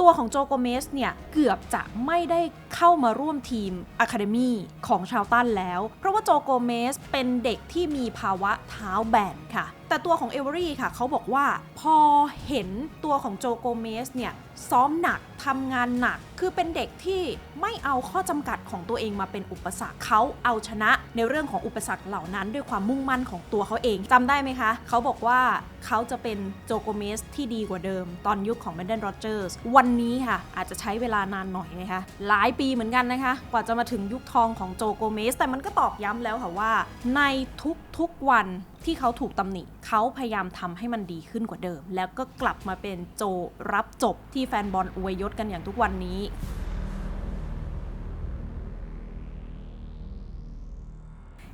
ตัวของโจโกเมสเนี่ย เกือบจะไม่ได้เข้ามาร่วมทีมอะคาเดมีของชาวตันแล้ว เพราะว่าโจโกเมสเป็นเด็กที่มีภาวะเท้าแบนค่ะ แต่ตัวของเอเวอรี่ค่ะเขาบอกว่าพอเห็นตัวของโจโกเมสเนี่ยซ้อมหนักทำงานหนัก คือเป็นเด็กที่ไม่เอาข้อจำกัดของตัวเองมาเป็นอุปสรรคเขาเอาชนะในเรื่องของอุปสรรคเหล่านั้น ด้วยความมุ่งมั่นของตัวเขาเองจำได้ไหมคะ เขาบอกว่าเขาจะเป็นโจโกเมสที่ดีกว่าเดิม ตอนยุคของแบนเดนโรเจอร์สวันนี้ค่ะ อาจจะใช้เวลานานหน่อยนะคะหลายปีเหมือนกันนะคะ กว่าจะมาถึงยุคทองของโจโกเมสแต่มันก็ตอกย้ำแล้วค่ะว่า ในทุกๆวัน ที่เขาถูกตำหนิเขาพยายามทำให้มันดีขึ้นกว่าเดิม แล้วก็กลับมาเป็นโจรับจบที่แฟนบอลอวยยศกันอย่างทุกวันนี้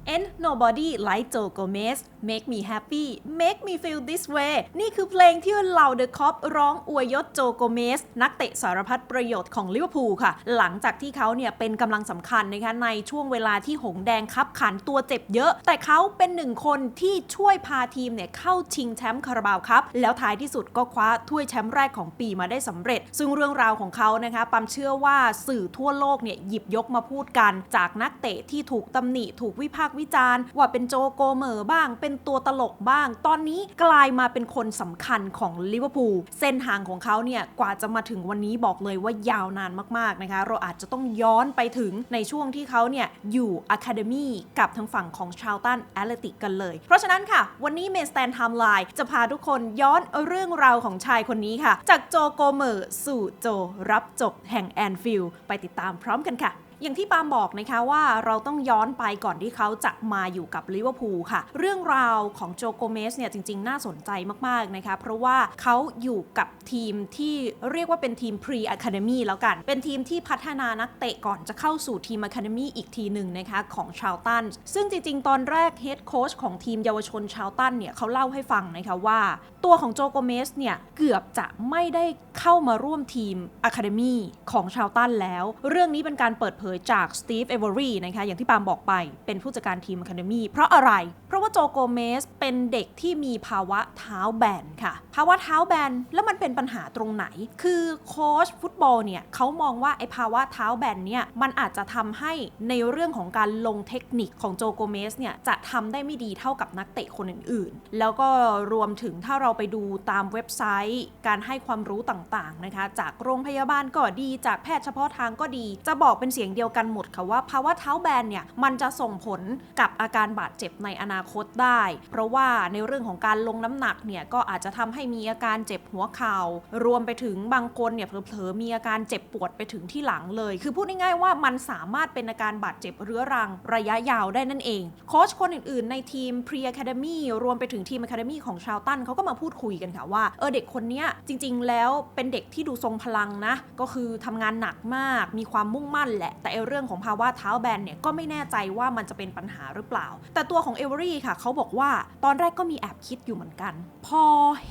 And nobody like Joe Gomez make me happy make me feel this way นี่คือเพลงที่เหล่าเดอะคอปร้องอวยยศโจโกเมส นักเตะสารพัดประโยชน์ของลิเวอร์พูลค่ะ หลังจากที่เขาเนี่ยเป็นกำลังสำคัญนะคะในช่วงเวลาที่หงแดงคับขันตัวเจ็บเยอะ แต่เขาเป็นหนึ่งคนที่ช่วยพาทีมเนี่ยเข้าชิงแชมป์คาราบาวครับ แล้วท้ายที่สุดก็คว้าถ้วยแชมป์แรกของปีมาได้สำเร็จ ซึ่งเรื่องราวของเขานะคะปั๊มเชื่อว่าสื่อทั่วโลกเนี่ยหยิบยกมาพูดกัน จากนักเตะที่ถูกตำหนิถูกวิพากษ์วิจารณ์ ว่าเป็นโจโกเมอร์บ้าง เป็นตัวตลกบ้าง ตอนนี้กลายมาเป็นคนสำคัญของลิเวอร์พูลเส้นทางของเขาเนี่ยกว่าจะมาถึงวันนี้บอกเลยว่ายาวนานมากๆนะคะ เราอาจจะต้องย้อนไปถึงในช่วงที่เขาเนี่ยอยู่อะคาเดมีกับทางฝั่งของชาวตันแอตเลติกกันเลย เพราะฉะนั้นค่ะ วันนี้เมสแตนไทม์ไลน์จะพาทุกคนย้อนเรื่องราวของชายคนนี้ค่ะ จากโจโกเมอร์สู่โจรับจบแห่งแอนฟิลด์ไปติดตามพร้อมกันค่ะ อย่างที่ปาล์มบอกนะคะว่าเราต้องย้อนไปก่อนที่เขาจะมาอยู่กับลิเวอร์พูลค่ะ เรื่องราวของโจโกเมสเนี่ยจริง ๆ น่าสนใจมากๆนะคะเพราะว่าเขาอยู่กับทีมที่เรียกว่าเป็นทีม Pre Academy แล้วกัน เป็นทีมที่พัฒนานักเตะก่อนจะเข้าสู่ทีม Academy อีกทีหนึ่งนะคะของชาวตัน ซึ่งจริง ๆ ตอนแรกเฮดโค้ชของทีมเยาวชนชาวตันเนี่ยเขาเล่าให้ฟังนะคะว่า ตัวของโจโกเมสเนี่ยเกือบจะไม่ได้เข้ามาร่วมทีม Academy ของชาวตันแล้ว เรื่องนี้เป็นการเปิดเผยจากสตีฟเอเวอรี่นะคะอย่างที่ปามบอกไปเป็นผู้จัดการทีม Academy เพราะอะไร เพราะว่าโจโกเมสเป็นเด็กที่มีภาวะเท้าแบนค่ะ ภาวะเท้าแบนแล้วมันเป็นปัญหาตรงไหน คือโค้ชฟุตบอลเนี่ยเขามองว่าไอ้ภาวะเท้าแบนเนี่ยมันอาจจะทำให้ในเรื่องของการลงเทคนิคของโจโกเมสเนี่ยจะทำได้ไม่ดีเท่ากับนักเตะคนอื่นๆ แล้วก็รวมถึงถ้าเราไปดูตามเว็บไซต์ การให้ความรู้ต่างๆนะคะจากโรงพยาบาลก็ดีจากแพทย์เฉพาะทางก็ดี จะบอกเป็นเสียงเดียวกันหมดค่ะว่าภาวะเท้าแบนเนี่ยมันจะส่งผลกับอาการบาดเจ็บในอนาคตได้ เพราะว่าในเรื่องของการลงน้ำหนักเนี่ยก็อาจจะทำให้มีอาการเจ็บหัวเข่า รวมไปถึงบางคนเนี่ยเผลอๆมีอาการเจ็บปวดไปถึงที่หลังเลย คือพูดง่ายๆว่ามันสามารถเป็นอาการบาดเจ็บเรื้อรังระยะยาวได้นั่นเอง โค้ชคนอื่นๆ ในทีม Pre Academy รวมไปถึงทีม Academy ของชาวตันเขาก็มาพูดคุยกันค่ะว่าเออเด็กคนเนี้ยจริง ๆ แล้วเป็นเด็กที่ดูทรงพลังนะ ก็คือทำงานหนักมาก มีความมุ่งมั่นแหละ แต่ไอเรื่องของภาวะเท้าแบนเนี่ยก็ไม่แน่ใจว่ามันจะเป็นปัญหาหรือเปล่า แต่ตัวของเอเวอรี่ค่ะเขาบอกว่าตอนแรกก็มีแอบคิดอยู่เหมือนกัน พอ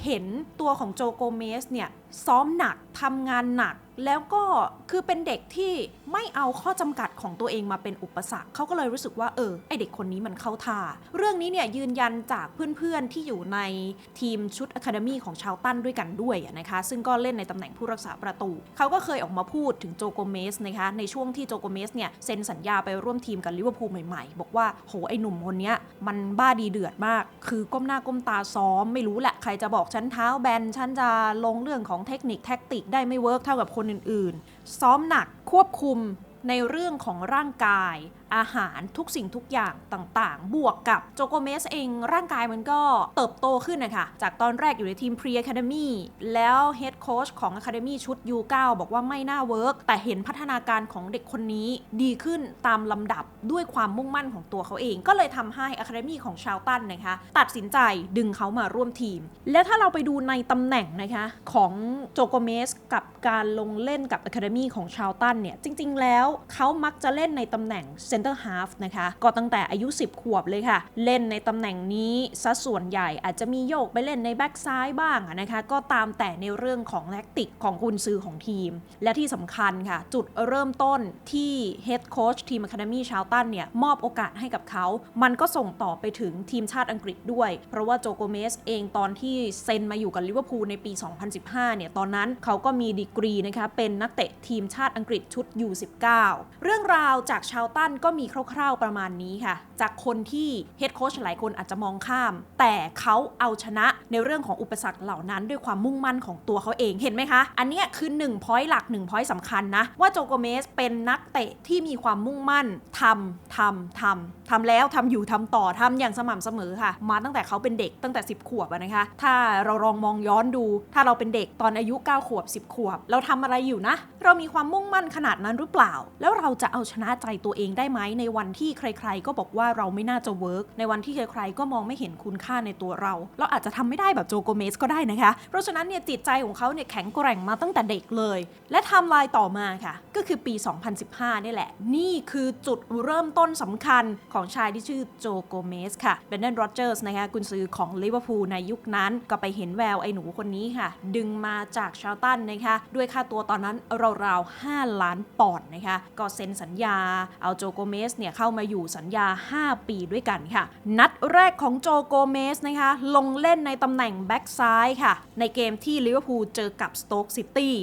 เห็นตัวของโจโกเมสเนี่ยซ้อมหนักทำงานหนัก แล้วก็คือเป็นเด็กที่ไม่เอาข้อจำกัดของตัวเองมาเป็นอุปสรรคเขาก็เลยรู้สึกว่าเออไอเด็กคนนี้มันเข้าท่า เรื่องนี้เนี่ยยืนยันจากเพื่อนๆที่อยู่ในทีมชุดอะคาเดมีของชาวตันด้วยกันด้วยนะคะซึ่งก็เล่นในตำแหน่งผู้รักษาประตู เขาก็เคยออกมาพูดถึงโจโกเมสนะคะในช่วงที่โจโกเมสเนี่ยเซ็นสัญญาไปร่วมทีมกับลิเวอร์พูลใหม่ๆ บอกว่าโหไอหนุ่มคนนี้มันบ้าดีเดือดมาก คือก้มหน้าก้มตาซ้อม ไม่รู้แหละใครจะบอกฉันเท้าแบนฉันจะลงเรื่องของเทคนิคแท็กติกได้ไม่เวิร์กเท่ากับคนอื่นๆ ซ้อมหนักควบคุมในเรื่องของร่างกาย อาหารทุกสิ่งทุกอย่างต่างๆ บวกกับโจโกเมสเองร่างกายมันก็เติบโตขึ้นนะคะจากตอนแรกอยู่ในทีม Pre Academy แล้วเฮดโค้ชของ Academy ชุด U9 บอกว่าไม่น่าเวิร์กแต่เห็นพัฒนาการของเด็กคนนี้ดีขึ้นตามลำดับด้วยความมุ่งมั่นของตัวเขาเอง ก็เลยทำให้ Academy ของชาวตันนะคะ ตัดสินใจดึงเขามาร่วมทีม และถ้าเราไปดูในตำแหน่งนะคะของโจโกเมสกับการลงเล่นกับ Academy ของชาวตันเนี่ยจริง ๆ แล้วเขามักจะเล่นในตำแหน่งเซนเตอร์ฮาฟนะคะ ก็ตั้งแต่อายุ 10 ขวบเลยค่ะ เล่นในตำแหน่งนี้ซะส่วนใหญ่อาจจะมีโยกไปเล่นในแบ็กซ้ายบ้างนะคะ ก็ตามแต่ในเรื่องของแท็กติกของกุนซือของทีม และที่สำคัญค่ะ จุดเริ่มต้นที่เฮดโค้ชทีมอะคาเดมี่ชาวตันเนี่ย มอบโอกาสให้กับเขา มันก็ส่งต่อไปถึงทีมชาติอังกฤษด้วย เพราะว่าโจโกเมสเองตอนที่เซ็นมาอยู่กับลิเวอร์พูลในปี 2015 เนี่ย ตอนนั้นเขาก็มีดีกรีนะคะ เป็นนักเตะทีมชาติอังกฤษชุด U19 เรื่องราวจากชาวตันก็็มีคร่าวๆประมาณนี้ค่ะ จากคนที่เฮดโค้ชหลายคนอาจจะมองข้าม แต่เขาเอาชนะในเรื่องของอุปสรรคเหล่านั้น ด้วยความมุ่งมั่นของตัวเขาเองเห็นไหมคะ อันเนี้ยคือ1 point หลัก1 point สำคัญนะ ว่าโจโกเมสเป็นนักเตะที่มีความมุ่งมั่นทำทำทำทำแล้วทำอยู่ทำต่อทำอย่างสม่ำเสมอค่ะ มาตั้งแต่เขาเป็นเด็กตั้งแต่ 10 ขวบนะคะ ถ้าเราลองมองย้อนดู ถ้าเราเป็นเด็กตอนอายุ 9 ขวบ 10 ขวบ เราทำอะไรอยู่นะ เรามีความมุ่งมั่นขนาดนั้นหรือเปล่า แล้วเราจะเอาชนะใจตัวเองได้ไหมในวันที่ใคร ๆ ก็บอกว่าเราไม่น่าจะเวิร์กในวันที่ใคร ๆ ก็มองไม่เห็นคุณค่าในตัวเรา เราอาจจะทำไม่ได้แบบโจโกเมสก็ได้นะคะ เพราะฉะนั้นเนี่ยจิตใจของเขาเนี่ยแข็งแกร่งมาตั้งแต่เด็กเลย และไทม์ไลน์ต่อมาค่ะ ก็คือปี 2015 นี่แหละ นี่คือจุดเริ่มต้นสำคัญของชายที่ชื่อโจโกเมสค่ะเบนเดนโรเจอร์สนะคะกุนซือของลิเวอร์พูลในยุคนั้นก็ไปเห็นแววไอ้หนูคนนี้ค่ะ ดึงมาจากชาวตันนะคะ ด้วยค่าตัวตอนนั้นราวๆ5ล้านปอนด์นะคะ ก็เซ็นสัญญาเอาโจโกเมสเนี่ยเข้ามาอยู่สัญญา 5 ปีด้วยกันค่ะ นัดแรกของโจโกเมสนะคะลงเล่นในตำแหน่งแบ็กซ้ายค่ะ ในเกมที่ลิเวอร์พูลเจอกับสโต๊กซิตี้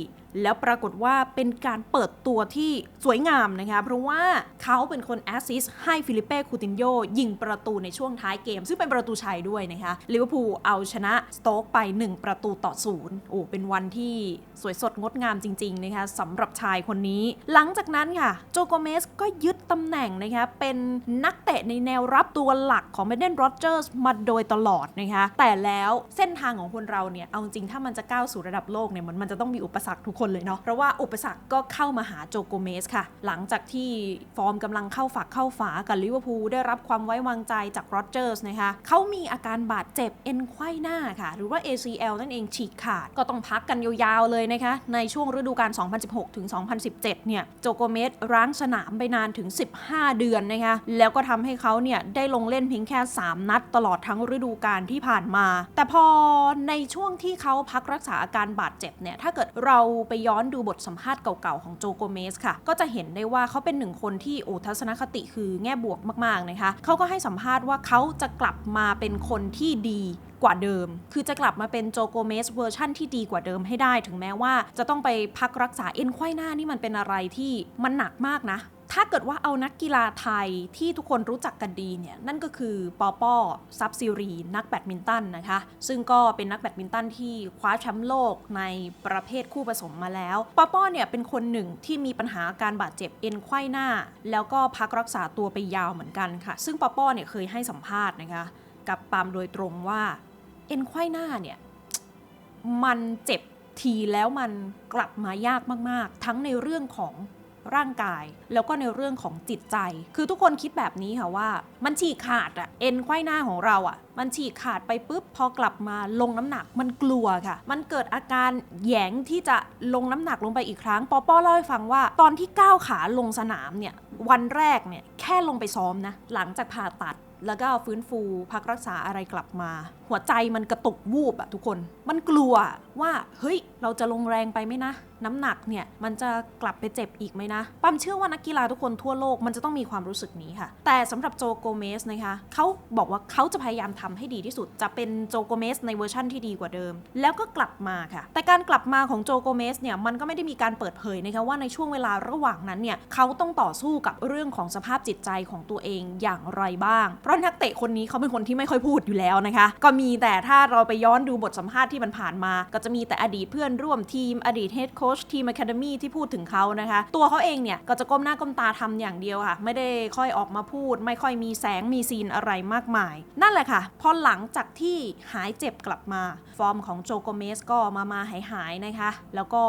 แล้วปรากฏว่าเป็นการเปิดตัวที่สวยงามนะคะเพราะว่าเขาเป็นคนแอสซิสต์ให้ฟิลิเป้คูตินโยยิงประตูในช่วงท้ายเกม ซึ่งเป็นประตูชัยด้วยนะคะลิเวอร์พูลเอาชนะสโต๊กไป 1 ประตูต่อศูนย์โอ้เป็นวันที่สวยสดงดงามจริงๆนะคะสำหรับชายคนนี้ หลังจากนั้นค่ะโจโกเมสก็ยึดตำแหน่งนะคะเป็นนักเตะในแนวรับตัวหลักของเบเดนโรเจอร์สมาโดยตลอดนะคะแต่แล้วเส้นทางของคนเราเนี่ยเอาจริงถ้ามันจะก้าวสู่ระดับโลกเนี่ยมันมันจะต้องมีอุปสรรคทุกคนเลยเนาะเพราะว่าอุปสรรคก็เข้ามาหาโจโกเมสค่ะ หลังจากที่ฟอร์มกำลังเข้าฝักเข้าฝากับลิเวอร์พูลได้รับความไว้วางใจจากโรเจอร์สนะคะเขามีอาการบาดเจ็บเอ็นไขว้หน้าค่ะ หรือว่า ACL นั่นเองฉีกขาดก็ต้องพักกันยาวๆเลยนะคะ ในช่วงฤดูกาล 2016 ถึง 2017 เนี่ยโจโกเมสร้างสนามไปนานถึง 15 เดือนนะคะแล้วก็ทำให้เขาเนี่ยได้ลงเล่นเพียงแค่ 3 นัดตลอดทั้งฤดูกาลที่ผ่านมา แต่พอในช่วงที่เขาพักรักษาอาการบาดเจ็บเนี่ยถ้าเกิดเราไปย้อนดูบทสัมภาษณ์เก่าๆ ของโจโกเมสค่ะ ก็จะเห็นได้ว่าเขาเป็นหนึ่งคนที่โอทัศนคติคือแง่บวกมากๆนะคะเขาก็ให้สัมภาษณ์ว่าเขาจะกลับมาเป็นคนที่ดีกว่าเดิม คือจะกลับมาเป็นโจโกเมสเวอร์ชั่นที่ดีกว่าเดิมให้ได้ ถึงแม้ว่าจะต้องไปพักรักษาเอ็นไขว้หน้านี่มันเป็นอะไรที่มันหนักมากนะ ถ้าเกิดว่าเอานักกีฬาไทยที่ทุกคนรู้จักกันดีเนี่ยนั่นก็คือปอป้อซับซิรี นักแบดมินตันนะคะ ซึ่งก็เป็นนักแบดมินตันที่คว้าแชมป์โลกในประเภทคู่ผสมมาแล้วปอป้อเนี่ยเป็นคนหนึ่งที่มีปัญหาการบาดเจ็บเอ็นไขว้หน้า แล้วก็พักรักษาตัวไปยาวเหมือนกันค่ะ ซึ่งปอป้อเนี่ยเคยให้สัมภาษณ์นะคะกับปาล์มโดยตรงว่าเอ็นไขว้หน้าเนี่ยมันเจ็บทีแล้วมันกลับมายากมาก ๆ ทั้งในเรื่องของ ร่างกาย แล้วก็ในเรื่องของจิตใจ คือทุกคนคิดแบบนี้ค่ะว่า มันฉีกขาดอะเอ็นไขว้หน้าของเราอะมันฉีกขาดไปปุ๊บพอกลับมาลงน้ำหนักมันกลัวค่ะ มันเกิดอาการแยงที่จะลงน้ำหนักลงไปอีกครั้งปอป้อเล่าให้ฟังว่า ตอนที่ก้าวขาลงสนามเนี่ยวันแรกเนี่ยแค่ลงไปซ้อมนะหลังจากผ่าตัดแล้วก็ฟื้นฟูพักรักษาอะไรกลับมาหัวใจมันกระตุกวูบอะทุกคน มันกลัวว่าเฮ้ยเราจะลงแรงไปไหมนะ น้ำหนักเนี่ยมันจะกลับไปเจ็บอีกไหมนะปั๊มเชื่อว่านักกีฬาทุกคนทั่วโลกมันจะต้องมีความรู้สึกนี้ค่ะ แต่สำหรับโจโกเมสนะคะเขาบอกว่าเขาจะพยายามทำให้ดีที่สุด จะเป็นโจโกเมสในเวอร์ชั่นที่ดีกว่าเดิม แล้วก็กลับมาค่ะ แต่การกลับมาของโจโกเมสเนี่ยมันก็ไม่ได้มีการเปิดเผยนะคะว่าในช่วงเวลาระหว่างนั้นเนี่ยเขาต้องต่อสู้กับเรื่องของสภาพจิตใจของตัวเองอย่างไรบ้าง เพราะนักเตะคนนี้เขาเป็นคนที่ไม่ค่อยพูดอยู่แล้วนะคะก็มีแต่ถ้าเราไปย้อนดูบทสัมภาษณ์ที่มันผ่านมา ก็จะมีแต่อดีตเพื่อนร่วมทีม อดีตเฮดโค้ชทีมอะคาเดมี่ที่พูดถึงเขานะคะ ตัวเขาเองเนี่ยก็จะก้มหน้าก้มตาทำอย่างเดียวค่ะ ไม่ได้ค่อยออกมาพูด ไม่ค่อยมีแสงมีซีนอะไรมากมาย นั่นแหละค่ะ พอหลังจากที่หายเจ็บกลับมา ฟอร์มของโจโกเมสก็มามาหายหายๆนะคะ แล้วก็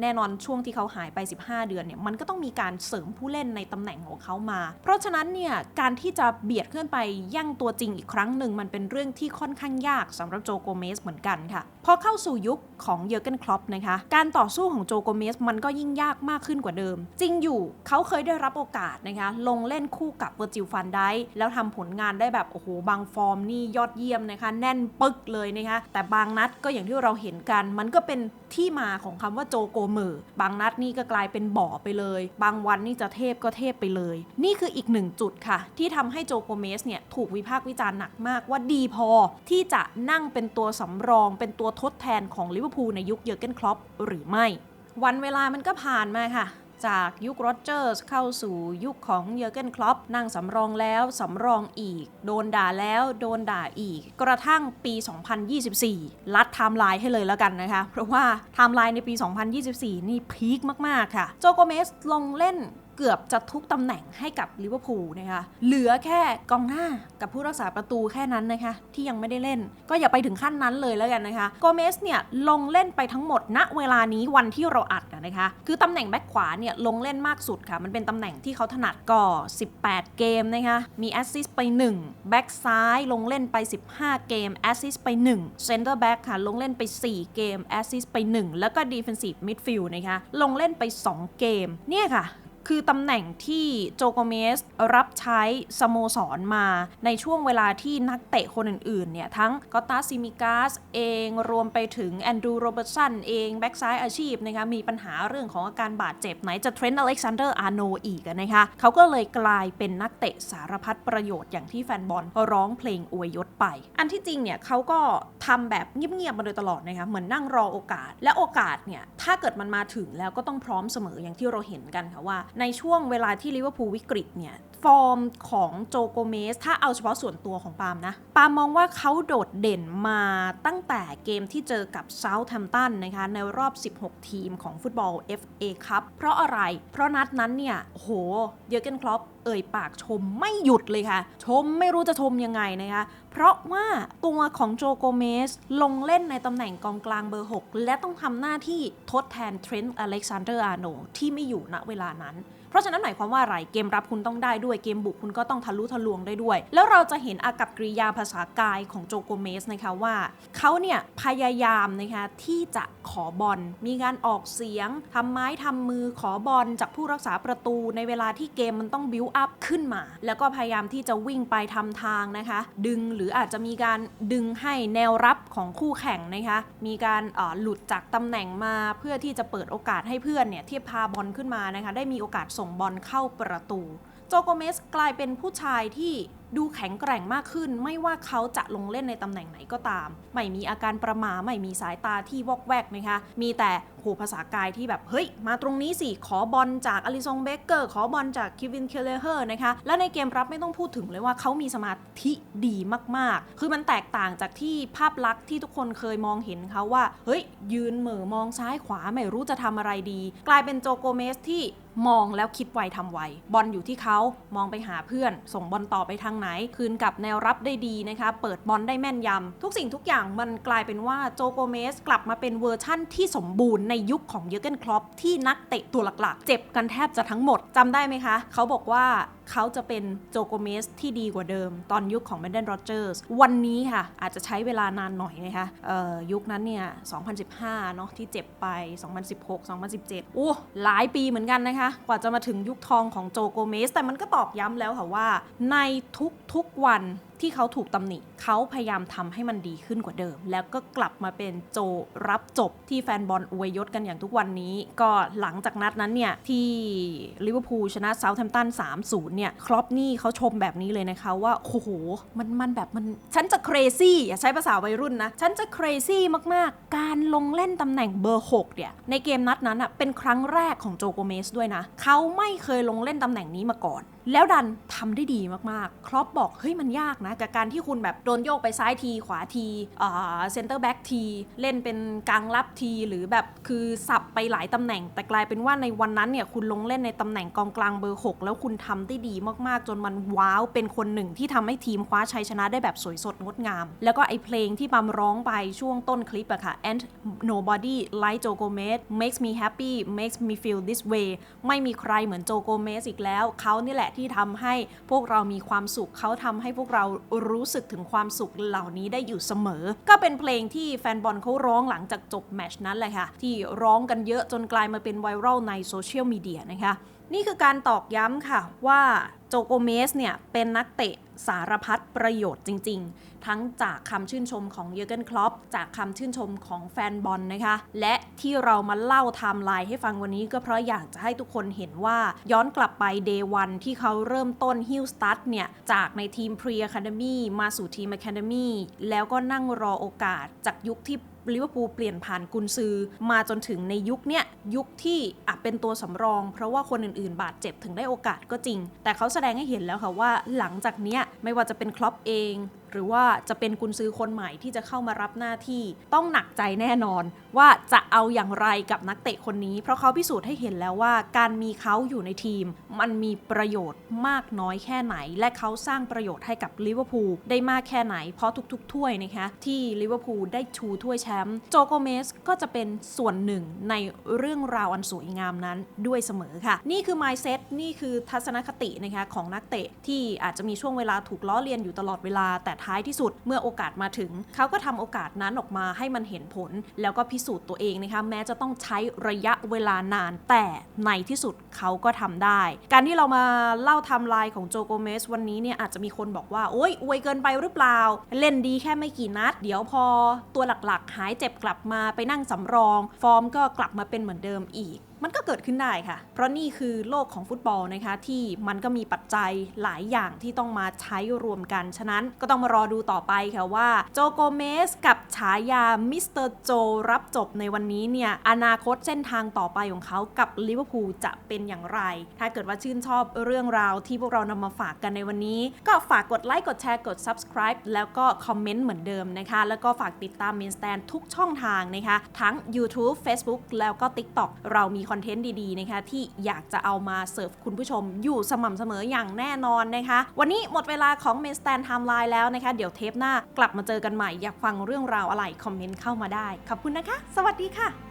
แน่นอนช่วงที่เขาหายไป 15 เดือนเนี่ยมันก็ต้องมีการเสริมผู้เล่นในตำแหน่งของเขามา เพราะฉะนั้นเนี่ยการที่จะเบียดขึ้นไปยั่งตัวจริงอีกครั้งหนึ่งมันเป็นเรื่องที่ค่อนข้างยากสำหรับโจโกเมสเหมือนกันค่ะพอเข้าสู่ยุคของเยอร์เกนคลอปนะคะ การต่อสู้ของโจโกเมสมันก็ยิ่งยากมากขึ้นกว่าเดิม จริงอยู่เขาเคยได้รับโอกาสนะคะ ลงเล่นคู่กับเวอร์จิลฟันได้ แล้วทำผลงานได้แบบ โอ้โห บางฟอร์มนี่ยอดเยี่ยมนะคะ แน่นปึกเลยนะคะ แต่บางนัดก็อย่างที่เราเห็นกัน มันก็เป็นที่มาของคำว่าโจโกเมอร์บางนัดนี่ก็กลายเป็นบ่อไปเลย บางวันนี่จะเทพก็เทพไปเลย นี่คืออีกหนึ่งจุดค่ะ ที่ทำให้โจโกเมสเนี่ยถูกวิพากษ์วิจารณ์หนักมากว่าดีพอที่จะนั่งเป็นตัวสำรองเป็นตัวทดแทนของลิเวอร์พูลในยุคเยอร์เกนคลอปหรือไม่ วันเวลามันก็ผ่านมาค่ะ จากยุคโรเจอร์สเข้าสู่ยุคของเยอร์เกนคลอปนั่งสำรองแล้ว สำรองอีก โดนด่าแล้วโดนด่าอีก กระทั่งปี 2024 ลัดไทม์ไลน์ให้เลยแล้วกันนะคะ เพราะว่าไทม์ไลน์ในปี 2024 นี่พีคมาก ๆ ค่ะ โจโกเมสลงเล่นเกือบจะทุกตำแหน่งให้กับลิเวอร์พูลนะคะเหลือแค่กองหน้ากับผู้รักษาประตูแค่นั้นนะคะที่ยังไม่ได้เล่น ก็อย่าไปถึงขั้นนั้นเลยแล้วกันนะคะโกเมสเนี่ยลงเล่นไปทั้งหมดณเวลานี้วันที่เราอัดนะคะคือตำแหน่งแบ็คขวาเนี่ยลงเล่นมากสุดค่ะ มันเป็นตำแหน่งที่เขาถนัดก็18 เกมนะคะมีแอสซิสไป 1 แบ็คซ้ายลงเล่นไป 15 เกมแอสซิสไป1เซนเตอร์แบ็คค่ะลงเล่นไป 4 เกมแอสซิสไป 1 แล้วก็ดีเฟนซีฟมิดฟิลด์นะคะลงเล่นไป 2 เกมเนี่ยค่ะ คือตำแหน่งที่โจโกเมสรับใช้สโมสรมาในช่วงเวลาที่นักเตะคนอื่นๆเนี่ยทั้งกอตาซิมิกาสเองรวมไปถึงแอนดรูโรเบิร์ตสันเอง แบ็กซ้ายอาชีพนะคะมีปัญหาเรื่องของอาการบาดเจ็บไหนจะเทรนต์อเล็กซานเดอร์อาร์โนอีกนะคะเขาก็เลยกลายเป็นนักเตะสารพัดประโยชน์อย่างที่แฟนบอลร้องเพลงอวยยศไป อันที่จริงเนี่ยเขาก็ทำแบบเงียบๆมาโดยตลอดนะคะเหมือนนั่งรอโอกาส และโอกาสเนี่ยถ้าเกิดมันมาถึงแล้วก็ต้องพร้อมเสมออย่างที่เราเห็นกันค่ะว่าในช่วงเวลาที่ลิเวอร์พูลวิกฤตเนี่ยฟอร์มของโจโกเมส ถ้าเอาเฉพาะส่วนตัวของปาล์มนะ ปาล์มมองว่าเขาโดดเด่นมาตั้งแต่เกมที่เจอกับเซาท์แฮมป์ตันนะคะในรอบ 16 ทีมของฟุตบอล FA ครับเพราะอะไร เพราะนัดนั้นเนี่ยโห เยอร์เกนคลอปเอ่ยปากชมไม่หยุดเลยค่ะ ชมไม่รู้จะชมยังไงนะคะ เพราะว่าตัวของโจโกเมสลงเล่นในตำแหน่งกองกลางเบอร์ 6 และต้องทำหน้าที่ทดแทนเทรนต์อเล็กซานเดอร์อาร์โนที่ไม่อยู่ณเวลานั้นเพราะฉะนั้นหมายความว่าอะไร เกมรับคุณต้องได้ด้วย เกมบุกคุณก็ต้องทะลุทะลวงได้ด้วย แล้วเราจะเห็นอากับกริยาภาษากายของโจโกเมสนะคะว่า เขาเนี่ยพยายามนะคะที่จะขอบอล มีการออกเสียงทำไม้ทำมือขอบอลจากผู้รักษาประตูในเวลาที่เกมมันต้องบิวอัพขึ้นมา แล้วก็พยายามที่จะวิ่งไปทำทางนะคะ ดึงหรืออาจจะมีการดึงให้แนวรับของคู่แข่งนะคะ มีการหลุดจากตำแหน่งมาเพื่อที่จะเปิดโอกาสให้เพื่อนเนี่ยที่พาบอลขึ้นมานะคะ ได้มีโอกาสส่งบอลเข้าประตู โจโกเมสกลายเป็นผู้ชายที่ ดูแข็งแกร่งมากขึ้น ไม่ว่าเขาจะลงเล่นในตำแหน่งไหนก็ตาม ไม่มีอาการประหมาไม่มีสายตาที่วอกแวกนะคะ มีแต่โหภาษากายที่แบบ เฮ้ย มาตรงนี้สิ ขอบอลจากอลิซงเบเกอร์ ขอบอลจากคิวินเคเลเฮอร์นะคะ และในเกมรับไม่ต้องพูดถึงเลยว่าเขามีสมาธิดีมากๆ คือมันแตกต่างจากที่ภาพลักษณ์ที่ทุกคนเคยมองเห็นเขาว่า เฮ้ย ยืนเหม่อมองซ้ายขวาไม่รู้จะทำอะไรดี กลายเป็นโจโกเมสที่มองแล้วคิดไวทำไวบอลอยู่ที่เขามองไปหาเพื่อน ส่งบอลต่อไปทางไหน คืนกับแนวรับได้ดีนะคะ เปิดบอลได้แม่นยำทุกสิ่งทุกอย่างมันกลายเป็นว่าโจโกเมสกลับมาเป็นเวอร์ชั่นที่สมบูรณ์ในยุคของเยอร์เกนคลอปที่นักเตะตัวหลักๆ เจ็บกันแทบจะทั้งหมดจำได้ไหมคะ เขาบอกว่าเขาจะเป็นโจโกเมสที่ดีกว่าเดิม ตอนยุคของแมนเดนโรเจอร์สวันนี้ค่ะ อาจจะใช้เวลานานหน่อยนะคะยุคนั้นเนี่ย 2015 เนาะที่เจ็บไป 2016 2017โอ้หลายปีเหมือนกันนะคะกว่าจะมาถึงยุคทองของโจโกเมส แต่มันก็ตอกย้ำแล้วค่ะว่า ในทุกๆวัน ที่เขาถูกตำหนิเขาพยายามทำให้มันดีขึ้นกว่าเดิม แล้วก็กลับมาเป็นโจรับจบที่แฟนบอลอวยยศกันอย่างทุกวันนี้ ก็หลังจากนัดนั้นเนี่ยที่ลิเวอร์พูลชนะเซาท์แฮมป์ตัน3-0เนี่ยครอปนี่เขาชมแบบนี้เลยนะคะว่าโอ้โหมันมันแบบมันฉันจะ crazy อย่าใช้ภาษาวัยรุ่นนะ ฉันจะ crazy มากๆ การลงเล่นตำแหน่งเบอร์6เนี่ยในเกมนัดนั้นอะเป็นครั้งแรกของโจโกเมสด้วยนะ เขาไม่เคยลงเล่นตำแหน่งนี้มาก่อนแล้วดันทำได้ดีมากๆ ครอปบอกเฮ้ยมันยากนะกับการที่คุณแบบโดนโยกไปซ้ายที ขวาทีเซนเตอร์แบ็กที เล่นเป็นกลางรับที หรือแบบคือสับไปหลายตำแหน่ง แต่กลายเป็นว่าในวันนั้นเนี่ยคุณลงเล่นในตำแหน่งกองกลางเบอร์ 6 แล้วคุณทำได้ดีมากๆ จนมันว้าวเป็นคนหนึ่งที่ทำให้ทีมคว้าชัยชนะได้แบบสวยสดงดงาม แล้วก็ไอเพลงที่บัมร้องไปช่วงต้นคลิปอะค่ะ and nobody like Joe Gomez makes me happy makes me feel this way ไม่มีใครเหมือนโจโกเมสอีกแล้วเขานี่แหละที่ทำให้พวกเรามีความสุขเขาทำให้พวกเรารู้สึกถึงความสุขเหล่านี้ได้อยู่เสมอ ก็เป็นเพลงที่แฟนบอลเขาร้องหลังจากจบแมชนั้นแหละค่ะ ที่ร้องกันเยอะจนกลายมาเป็นไวรัลในโซเชียลมีเดียนะคะ นี่คือการตอกย้ำค่ะว่าโจโกเมสเนี่ยเป็นนักเตะ สารพัดประโยชน์จริง ๆ ทั้งจากคำชื่นชมของเยอร์เกนคลอปจากคำชื่นชมของแฟนบอลนะคะ และที่เรามาเล่าไทม์ไลน์ให้ฟังวันนี้ก็เพราะอยากจะให้ทุกคนเห็นว่าย้อนกลับไปเดย์วันที่เขาเริ่มต้นฮิลสตัดเนี่ย จากในทีมพรีอะคาเดมีมาสู่ทีมอะคาเดมีแล้วก็นั่งรอโอกาสจากยุคที่ ลิเวอร์พูลเปลี่ยนผ่านกุนซือ มาจนถึงในยุคเนี้ยยุคที่อะเป็นตัวสำรอง เพราะว่าคนอื่นๆ บาดเจ็บถึงได้โอกาสก็จริง แต่เขาแสดงให้เห็นแล้วค่ะว่าหลังจากเนี้ยไม่ว่าจะเป็นคลอปเอง หรือว่าจะเป็นกุนซื้อคนใหม่ที่จะเข้ามารับหน้าที่ต้องหนักใจแน่นอน ว่าจะเอาอย่างไรกับนักเตะคนนี้ เพราะเขาพิสูจน์ให้เห็นแล้วว่า การมีเขาอยู่ในทีม มันมีประโยชน์มากน้อยแค่ไหน และเขาสร้างประโยชน์ให้กับลิเวอร์พูลได้มากแค่ไหน เพราะทุกๆ ถ้วยนะคะที่ลิเวอร์พูลได้ชูถ้วยแชมป์โจโกเมสก็จะเป็นส่วนหนึ่งในเรื่องราวอันสวยงามนั้นด้วยเสมอค่ะ นี่คือ mindset นี่คือทัศนคตินะคะของนักเตะที่อาจจะมีช่วงเวลาถูกล้อเลียนอยู่ตลอดเวลาแต่ท้ายที่สุด เมื่อโอกาสมาถึง เขาก็ทำโอกาสนั้นออกมาให้มันเห็นผล แล้วก็พิสูจน์ตัวเองนะคะแม้จะต้องใช้ระยะเวลานาน แต่ในที่สุดเขาก็ทำได้ การที่เรามาเล่าทม์ไลน์ของโจโกเมสวันนี้เนี่ยอาจจะมีคนบอกว่า โอ๊ยอวยเกินไปหรือเปล่า เล่นดีแค่ไม่กี่นัด เดี๋ยวพอตัวหลักๆ หายเจ็บกลับมาไปนั่งสำรอง ฟอร์มก็กลับมาเป็นเหมือนเดิมอีก มันก็เกิดขึ้นได้ค่ะ เพราะนี่คือโลกของฟุตบอลนะคะ ที่มันก็มีปัจจัยหลายอย่างที่ต้องมาใช้รวมกัน ฉะนั้นก็ต้องมารอดูต่อไปค่ะว่าโจโกเมสกับฉายามิสเตอร์โจรับจบในวันนี้เนี่ยอนาคตเส้นทางต่อไปของเขากับลิเวอร์พูลจะเป็นอย่างไร ถ้าเกิดว่าชื่นชอบเรื่องราวที่พวกเรานำมาฝากกันในวันนี้ ก็ฝากกดไลค์กดแชร์กด subscribe แล้วก็คอมเมนต์เหมือนเดิมนะคะ แล้วก็ฝากติดตามเมนสแตนทุกช่องทางนะคะ ทั้ง YouTube Facebook แล้วก็ TikTok เรามีคอนเทนต์ดีๆนะคะที่อยากจะเอามาเสิร์ฟคุณผู้ชมอยู่สม่ำเสมออย่างแน่นอนนะคะ วันนี้หมดเวลาของ Main Stand Timeline แล้วนะคะ เดี๋ยวเทปหน้ากลับมาเจอกันใหม่ อยากฟังเรื่องราวอะไร คอมเมนต์เข้ามาได้ ขอบคุณนะคะ สวัสดีค่ะ